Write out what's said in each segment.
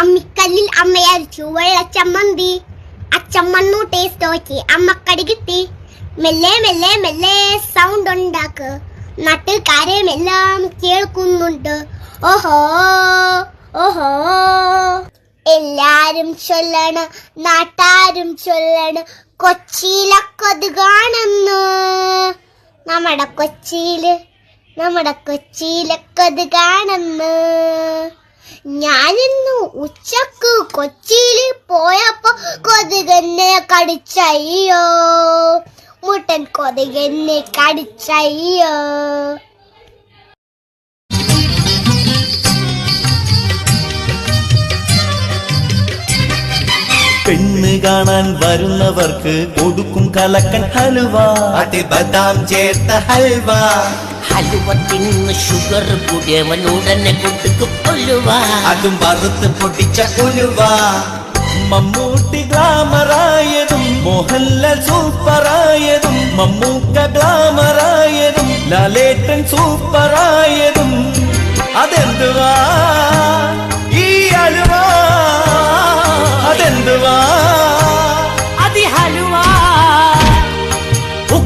അമ്മിക്കല്ലിൽ അമ്മയരിച്ചു. വെള്ളച്ചമ്മന്തി അച്ചമ്മണ്ണു taste നോക്കി. അമ്മക്കടി കിട്ടി മെല്ലെ മെല്ലെ മെല്ലെ സൗണ്ട് ഉണ്ടാക്ക്. നാട്ടുകാരും എല്ലാം കേൾക്കുന്നുണ്ട്. ഓഹോ ഓഹോ. എല്ലാരും ചൊല്ലണ നാട്ടാരും ചൊല്ലണ. കൊച്ചിയിലൊക്കത് കാണുന്നു. നമ്മുടെ കൊച്ചിയിൽ നമ്മുടെ കൊച്ചിയിലൊക്കത് കാണുന്നു. ഞാനിന്നു ഉച്ചയ്ക്ക് കൊച്ചിയിൽ പോയപ്പോ കൊതുകെന്നെ കടിച്ചയ്യോ? മുട്ടൻ കൊതുകെന്നെ കടിച്ചയ്യോ? കാണാൻ വരുന്നവർക്ക് കൊടുക്കും കലക്കൻ ഹലുവ. അതി ബദാം ചേർത്ത ഹൽവ. ഹലുവ തിന്ന് ഷുഗർ കൂടിയവൻ ഉടനെ കൊടുക്കും ഒലുവ അതും വറുത്ത് പൊട്ടിച്ച ഉലുവ. മമ്മൂട്ടി ഗ്ലാമറായതും മോഹൻലാൽ സൂപ്പറായതും മമ്മൂക്ക ഗ്ലാമറായതും ലാലേട്ടൻ സൂപ്പറായതും അതെന്തുവാ? ഈ അലുവാ. അതെന്തുവാ?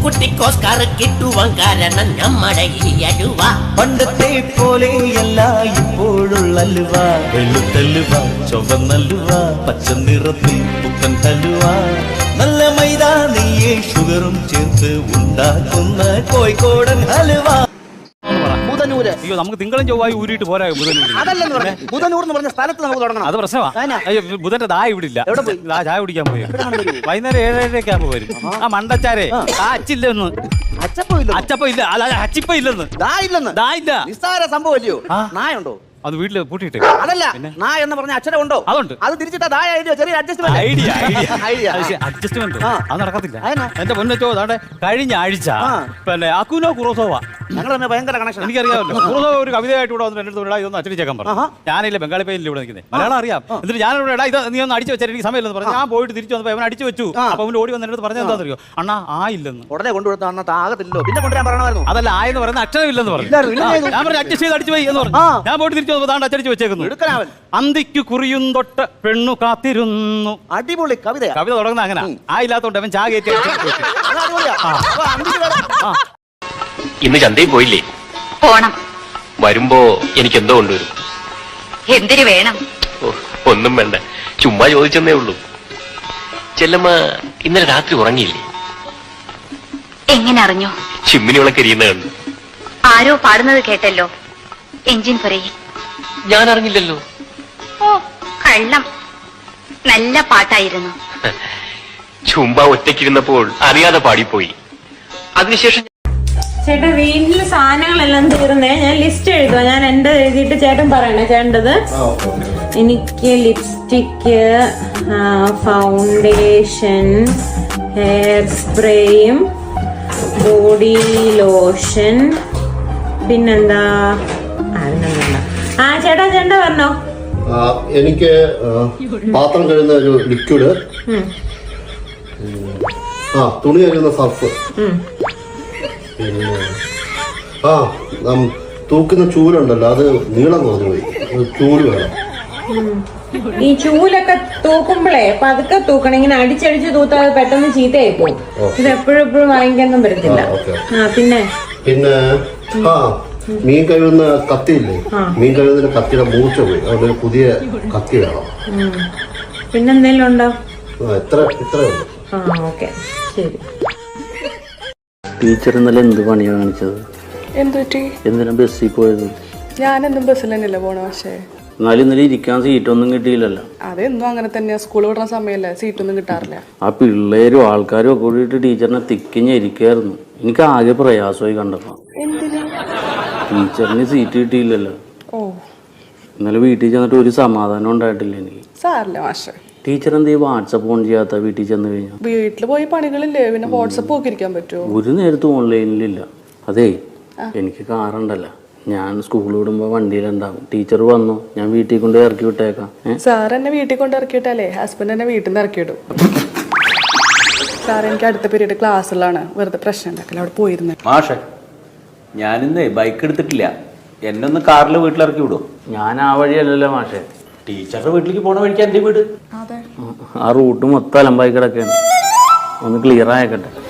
കുട്ടിക്കോസ്കാർ കിട്ടുവാൻ കാരണം നമ്മുടെ ഈ അലുവ പണ്ടത്തെ പോലെയല്ല ഇപ്പോഴുള്ള അലുവ വെളുത്തല്ലുവ ചുവന്നലുവ പച്ച നിറത്തിൽ പുത്തൻ തലുവ നല്ല മൈദാ നെയ്യേ ഷുഗറും ചേർത്ത് ഉണ്ടാക്കുന്ന കോഴിക്കോടൻ ഹലുവ. ബുധനൂര്. അയ്യോ നമുക്ക് തിങ്കളും ചൊവ്വായി ഊരിയിട്ട് പോരാ ബുധനൂരിൽ അതല്ലെന്ന് പറഞ്ഞു. ബുധനൂർ എന്ന് പറഞ്ഞ സ്ഥലത്ത് നമുക്ക് തുടങ്ങണം. അത് പ്രശ്നമാ. അയ്യോ ബുധന്റെ ദാ ഇവിടെ ഇല്ല എവിടെ പോയി? ചായ കുടിക്കാൻ പോയി? വൈകുന്നേരം ഏഴരയൊക്കെ ആകുമ്പോ വരും. ആ മണ്ടച്ചാരെ. ആ. അച്ചില്ലെന്ന്. അച്ചപ്പോ ഇല്ല അച്ചപ്പ ഇല്ല. അല്ല അച്ചിപ്പ ഇല്ലെന്ന്. ദാ ഇല്ലെന്ന്? ദാ ഇല്ല. നിസ്സാര സംഭവം അല്ലയോ ആ. നായുണ്ടോ? അത് വീട്ടിൽ പൂട്ടിയിട്ട്. അതല്ല നാ എന്ന് പറഞ്ഞ അക്ഷരം ഉണ്ടോ? അതുണ്ട്. അത് തിരിച്ചിട്ട് ദാ എഴുതിയോ? ചെറിയ അഡ്ജസ്റ്റ്മെന്റ് ഐഡിയ ഐഡിയ. അഡ്ജസ്റ്റ്മെന്റ്. അത് നടക്കത്തില്ല? എന്റെ പൊന്നച്ചോ അതാണ്ട് കഴിഞ്ഞ ആഴ്ച പിന്നെ അക്കുനോ കുറോസോവ ഞങ്ങൾ തന്നെ ഭയങ്കര കണക്ഷൻ എനിക്കറിയാമല്ലോ. കുറോസോവ ഒരു കവിതയായിട്ട് ഇവിടെ വന്നിട്ട് അടുത്ത് ഇതൊന്ന് അച്ചടിച്ചേക്കാൻ പറഞ്ഞു. ഞാനില്ല ബംഗാളി പെയിനിൽ ഇവിടെ നിൽക്കുന്നത് മലയാളം അറിയാം. എന്നിട്ട് ഞാനിവിടെ ഇടാ ഇത് നീ ഒന്ന് അടിച്ചു വെച്ചാൽ എനിക്ക് സമയമില്ലെന്ന് പറഞ്ഞു. ഞാൻ പോയിട്ട് തിരിച്ചു വന്നപ്പോൾ അവൻ അടിച്ചു വെച്ചു. അപ്പോൾ അപ്പൊ അവൻ ഓടി വന്നിട്ട് പറഞ്ഞത് എന്താണെന്നറിയോ? അണ്ണാ ആ ഇല്ലെന്ന്. ഉടനെ കൊണ്ടുകൊടുത്ത അന്നത്തെ താകത്തില്ലോ പിന്നെ കൊണ്ടുവരാൻ പറയണമായിരുന്നു. അതല്ല ആയെന്ന് പറയുന്ന അക്ഷരമില്ലെന്ന് പറഞ്ഞു. ഞാൻ പറഞ്ഞു അഡ്ജസ്റ്റ് ചെയ്ത് അടിച്ചു പോയി എന്ന് പറഞ്ഞു. ഞാൻ പോയിട്ട് തിരിച്ചു വന്നപ്പോൾ താണ്ട് അച്ചടിച്ച് വെച്ചേക്കുന്നു. എടുക്കനാവൻ അന്തിക്ക് കുറിയും തൊട്ട് പെണ്ണു കാത്തിരുന്നു. അടിപൊളി കവിത കവിത തുടങ്ങുന്ന അങ്ങനെ. ആ ഇല്ലാത്തോണ്ട് അവൻ ചാ കയറ്റി അടിച്ച് വെച്ചു. അത് അടിപൊളിയാ. അപ്പൊ അന്തിക്ക് ആ. ഇന്ന് ചന്തയിൽ പോയില്ലേ? പോണം. വരുമ്പോ എനിക്ക് എന്തോ കൊണ്ടുവരും. എന്തിനു വേണം? ഒന്നും വേണ്ട. ചുമ്മാ ചോദിച്ചെന്നേ ഉള്ളൂ. ചെല്ലമ്മ ഇന്നലെ രാത്രി ഉറങ്ങിയില്ലേ? എങ്ങനെ അറിഞ്ഞു ചിമ്മിനി വിളക്ക് എരിയുന്ന കണ്ടു. ആരോ പാടുന്നത് കേട്ടല്ലോ. എഞ്ചിൻ പുരയിൽ ഞാൻ അറിഞ്ഞില്ലല്ലോ ഓ കള്ളം. നല്ല പാട്ടായിരുന്നു. ചുമ്മാ ഒറ്റയ്ക്കിരുന്നപ്പോൾ അറിയാതെ പാടിപ്പോയി. അതിനുശേഷം ചേട്ടാ വീട്ടിൽ സാധനങ്ങളെല്ലാം തീർന്നേ ഞാൻ ലിസ്റ്റ് എഴുതുക ഞാൻ എന്റെ എഴുതിയിട്ട് ചേട്ടൻ പറയണേ. ചേണ്ടത് എനിക്ക് ലിപ്സ്റ്റിക്ക് ഫൗണ്ടേഷൻ ഹെയർ സ്പ്രേയും ബോഡി ലോഷൻ പിന്നെന്താ? ആ ചേട്ടാ ചേട്ടാ പറഞ്ഞോ? എനിക്ക് പാത്രം കഴുകുന്ന ഒരു ലിക്വിഡ് ആ തുണി കഴുകുന്ന സർഫ് ആ തൂക്കുന്ന ചൂലുണ്ടല്ലോ അത് നീളം കുറഞ്ഞു പോയി. ചൂൽ വേണം. ഈ ചൂലൊക്കെ തൂക്കുമ്പോഴേ പതുക്കെ തൂക്കണം. ഇങ്ങനെ അടിച്ചടിച്ച് തൂത്താൽ പെട്ടെന്ന് ചീത്തയായി പോകും ഇത് എപ്പോഴും എപ്പോഴും വാങ്ങിക്കാനൊന്നും പറ്റത്തില്ല ആ, പിന്നെ? പിന്നെ ആ മീൻ കഴുകുന്ന കത്തിയില്ലേ? മീൻ കഴുകുന്ന കത്തിയുടെ മൂർച്ച പോയി. അതൊരു പുതിയ കത്തി വേണം. പിന്നെന്തേലും ഉണ്ടോ? എത്ര ഇത്രയുണ്ട് ആ ഓക്കെ. ശരി. ടീച്ചർ ഇന്നലെ എന്ത് പണിയാണ് കാണിച്ചത്? എന്ത് പറ്റി? എന്തിനാ ബസ്സിൽ പോയത്? ഞാനെന്നും ബസ്സിൽ തന്നെയല്ലേ പോണ പക്ഷേ. എന്നാലും ഇന്നലെ ഇരിക്കാൻ സീറ്റൊന്നും കിട്ടിയില്ലല്ലോ. അതെന്നും അങ്ങനെ തന്നെയാ. സ്കൂൾ വിടുന്ന സമയമല്ലേ സീറ്റൊന്നും കിട്ടാറില്ല. ആ പിള്ളേരും ആൾക്കാരും ഒക്കെ കൂടിയിട്ട് ടീച്ചറിനെ തിക്കിഞ്ഞിരിക്കായിരുന്നു എനിക്ക് ആകെ പ്രയാസമായി കണ്ടപ്പോ. ടീച്ചറിന് സീറ്റ് കിട്ടിയില്ലല്ലോ. ഓ. ഇന്നലെ വീട്ടിൽ ചെന്നിട്ട് ഒരു സമാധാനം ഉണ്ടായിട്ടില്ല എനിക്ക്. സാറില്ല മാഷെ. ടീച്ചർ എന്ത് ഈ വാട്സപ്പ് ഓൺ ചെയ്യാത്ത വീട്ടിൽ ചെന്ന് കഴിഞ്ഞാൽ വീട്ടിൽ പോയി പണികളില്ലേ പിന്നെ വാട്സപ്പ് നോക്കിയിരിക്കാൻ പറ്റുമോ ഒരു നേരത്തും ഓൺലൈനിലില്ല. അതേ എനിക്ക് കാറുണ്ടല്ലോ. ഞാൻ സ്കൂൾ വിടുമ്പോൾ വണ്ടിയിലുണ്ടാവും ടീച്ചർ വന്നു ഞാൻ വീട്ടിൽ കൊണ്ട് ഇറക്കി വിട്ടേക്കാം. സാർ എന്നെ വീട്ടിൽ കൊണ്ട് ഇറക്കിയിട്ടല്ലേ? ഹസ്ബൻഡ് എന്നെ വീട്ടിൽ നിന്ന് ഇറക്കിയിടും. സാർ എനിക്ക് അടുത്ത പീരീഡ് ക്ലാസ്സിലാണ് വെറുതെ പ്രശ്നം ഉണ്ടാക്കില്ല അവിടെ പോയിരുന്നു. മാഷെ ഞാനിന്ന് ബൈക്ക് എടുത്തിട്ടില്ല. എന്നെ ഒന്ന് കാറിൽ വീട്ടിലിറക്കി വിടും. ഞാൻ ആ വഴിയല്ലല്ലോ മാഷെ. ടീച്ചറുടെ വീട്ടിലേക്ക് പോണ വഴിക്ക് എന്റെ വീട്. അതെ. ആ റൂട്ട് മൊത്തം അലമ്പായി കിടക്കുകയാണ്. ഒന്ന് ക്ലിയർ ആയക്കട്ടെ.